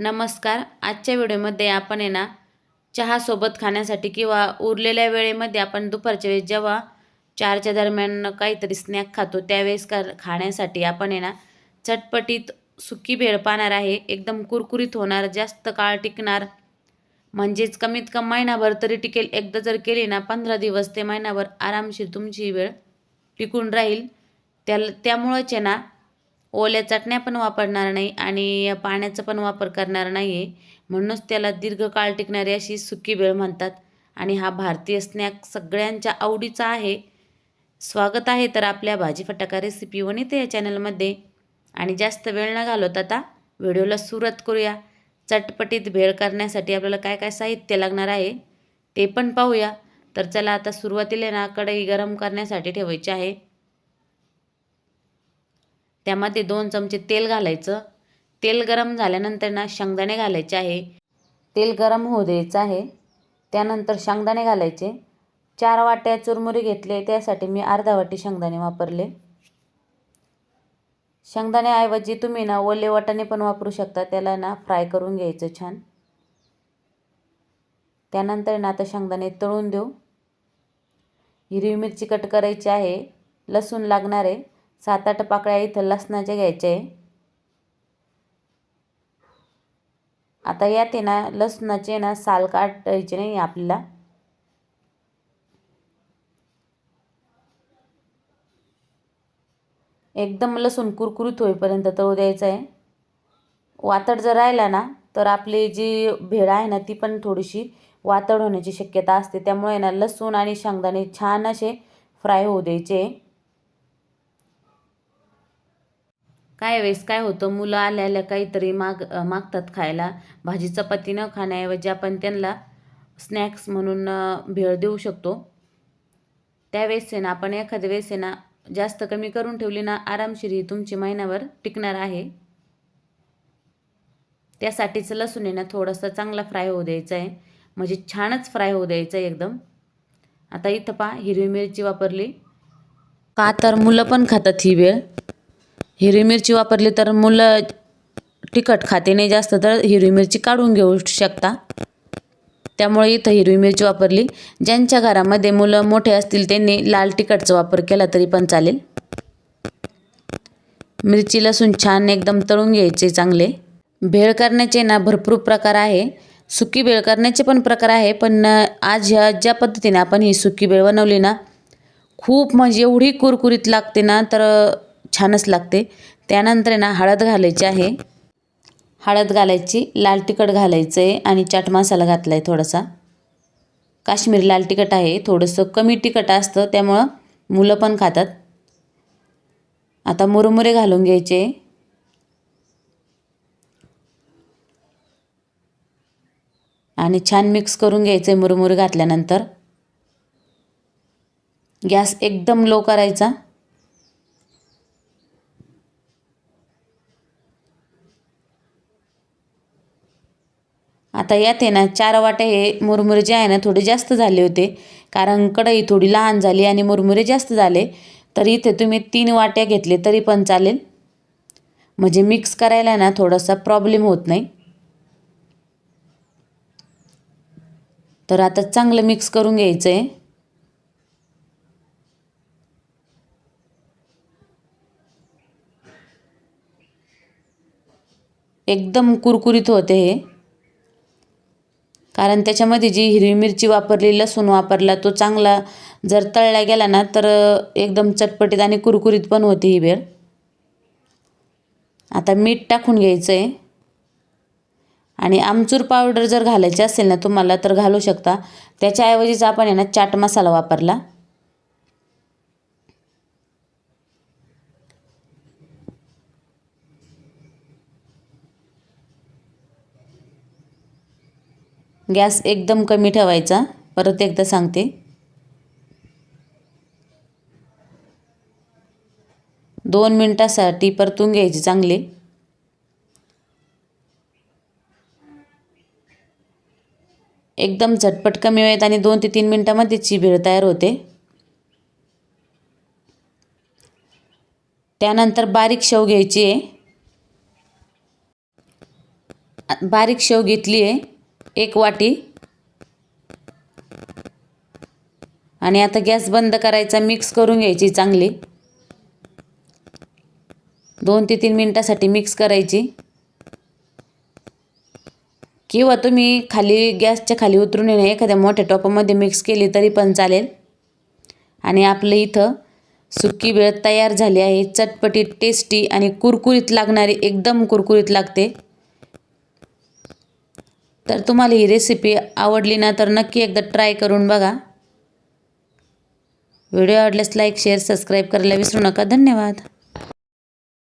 नमस्कार. आजच्या व्हिडिओमध्ये आपण आहे ना चहासोबत खाण्यासाठी किंवा उरलेल्या वेळेमध्ये आपण दुपारच्या वेळेस जेव्हा चारच्या दरम्यान काहीतरी स्नॅक खातो त्यावेळेस का खाण्यासाठी आपण आहे ना चटपटीत सुकी भेळ पाहणार आहे. एकदम कुरकुरीत होणार जास्त काळ टिकणार. म्हणजेच कमीत कमी महिनाभर तरी टिकेल. एकदा जर केली ना पंधरा दिवस ते महिनाभर आरामशीर तुमची वेळ टिकून राहील. त्याला त्यामुळंच आहे ना ओल्या चटण्या पण वापरणार नाही आणि पाण्याचा पण वापर करणार नाही आहे म्हणूनच त्याला दीर्घकाळ टिकणारी अशी सुकी वेळ म्हणतात. आणि हा भारतीय स्नॅक सगळ्यांच्या आवडीचा आहे. स्वागत आहे तर आपल्या भाजी फटाका रेसिपी वनिते या चॅनलमध्ये आणि जास्त वेळ न घालवत आता व्हिडिओला सुरुवात करूया. चटपटीत भेळ करण्यासाठी आपल्याला काय काय साहित्य लागणार आहे ते पण पाहूया. तर चला आता सुरुवातीला ना कढई गरम करण्यासाठी ठेवायची आहे. त्यामध्ये दोन चमचे तेल घालायचं. तेल गरम झाल्यानंतर ना शेंगदाणे घालायचे आहे. तेल गरम होऊ द्यायचं आहे. त्यानंतर शेंगदाणे घालायचे. चार वाट्या चुरमुरी घेतले. त्यासाठी मी अर्धा वाटी शेंगदाणे वापरले. शेंगदाण्याऐवजी तुम्ही ना ओले वाटाणे पण वापरू शकता. त्याला ना फ्राय करून घ्यायचं छान. त्यानंतर ना आता शेंगदाणे तळून देऊ. हिरवी मिरची कट करायची आहे. लसूण लागणार आहे. सात आठ पाकळ्या इथं लसणाच्या घ्यायच्या आहे आता यात आहे ना लसणाचे ना साल काटायचे नाही आपल्याला. एकदम लसूण कुरकुरीत होईपर्यंत तळू द्यायचं आहे. वातड जर राहिला ना तर आपली जी भेळ आहे ना ती पण थोडीशी वातड होण्याची शक्यता असते. त्यामुळे ना लसूण आणि शेंगदाणे छान असे फ्राय होऊ द्यायचे. काय वेळेस काय होतं? मुलं आल्या आल्या काहीतरी माग मागतात खायला. भाजी चपाती न खाण्याऐवजी आपण त्यांना स्नॅक्स म्हणून भेळ देऊ शकतो. त्यावेळेस आहे ना आपण एखाद्या वेळेस आहे ना जास्त कमी करून ठेवली ना आरामशीर ही तुमची महिन्यावर टिकणार आहे. त्यासाठीचं लसूण आहे ना थोडंसं चांगला फ्राय होऊ द्यायचा आहे. म्हणजे छानच फ्राय होऊ द्यायचा आहे एकदम. आता इथं पहा हिरवी मिरची वापरली. का तर मुलं पण खातात ही वेळ. हिरवी मिरची वापरली तर मुलं तिखट खाते नाही जास्त तर हिरवी मिरची काढून घेऊ शकता. त्यामुळे इथं हिरवी मिरची वापरली. ज्यांच्या घरामध्ये मुलं मोठे असतील त्यांनी लाल तिखटचा वापर केला तरी पण चालेल. मिरची लसूण छान एकदम तळून घ्यायचे चांगले. भेळ करण्याचे ना भरपूर प्रकार आहे. सुकी भेळ करण्याचे पण प्रकार आहे पण आज ह्या ज्या पद्धतीने आपण ही सुकी भेळ बनवली ना खूप म्हणजे एवढी कुरकुरीत लागते ना तर छानच लागते. त्यानंतर ना हळद घालायची आहे. हळद घालायची लाल तिखट घालायचं आहे आणि चाट मसाला घातला आहे थोडासा. काश्मीरी लाल तिखट आहे थोडंसं कमी तिखट असतं त्यामुळं मुलं पण खातात. आता मुरमुरे घालून घ्यायचे. आणि छान मिक्स करून घ्यायचे मुरमुरे घातल्यानंतर. गॅस एकदम लो करायचा. आता यात आहे ना चार वाटे हे मुरमुरे जे आहे ना थोडे जास्त झाले होते. कारण कढई थोडी लहान झाली आणि मुरमुरे जास्त झाले. तर इथे तुम्ही तीन वाट्या घेतले तरी पण चालेल. म्हणजे मिक्स करायला ना थोडासा प्रॉब्लेम होत नाही. तर आता चांगलं मिक्स करून घ्यायचं आहे एकदम कुरकुरीत होते हे. कारण त्याच्यामध्ये जी हिरवी मिरची वापरली लसूण वापरला तो चांगला जर तळला गेला ना तर एकदम चटपटीत आणि कुरकुरीत पण होते ही भेळ. आता मीठ टाकून घ्यायचं आहे आणि आमचूर पावडर जर घालायची असेल ना तुम्हाला तर घालू शकता. त्याच्याऐवजीच आपण आहे ना चाट मसाला वापरला. गॅस एकदम कमी ठेवायचा. परत एकदा सांगते. दोन मिनटासाठी परतून घ्यायची चांगली. एकदम झटपट कमी वेळेत आणि दोन ते तीन मिनटामध्ये ही भेळ तयार होते. त्यानंतर बारीक शेव घ्यायची आहे. बारीक शेव घेतली आहे. एक वाटी. आणि आता गॅस बंद करायचा मिक्स करून घ्यायची चांगली. दोन ते तीन मिनटासाठी मिक्स करायची. किंवा तुम्ही खाली गॅसच्या खाली उतरून येणे एखाद्या मोठ्या टोपामध्ये मिक्स केली तरी पण चालेल. आणि आपलं इथं सुकी वेळ तयार झाली आहे. चटपटीत टेस्टी आणि कुरकुरीत लागणारी एकदम कुरकुरीत लागते. तर तुम्हाला ही रेसिपी आवडली ना तर नक्की एकदा ट्राय करून बघा. व्हिडिओ आवडल्यास लाईक शेअर सबस्क्राईब करायला विसरू नका. धन्यवाद.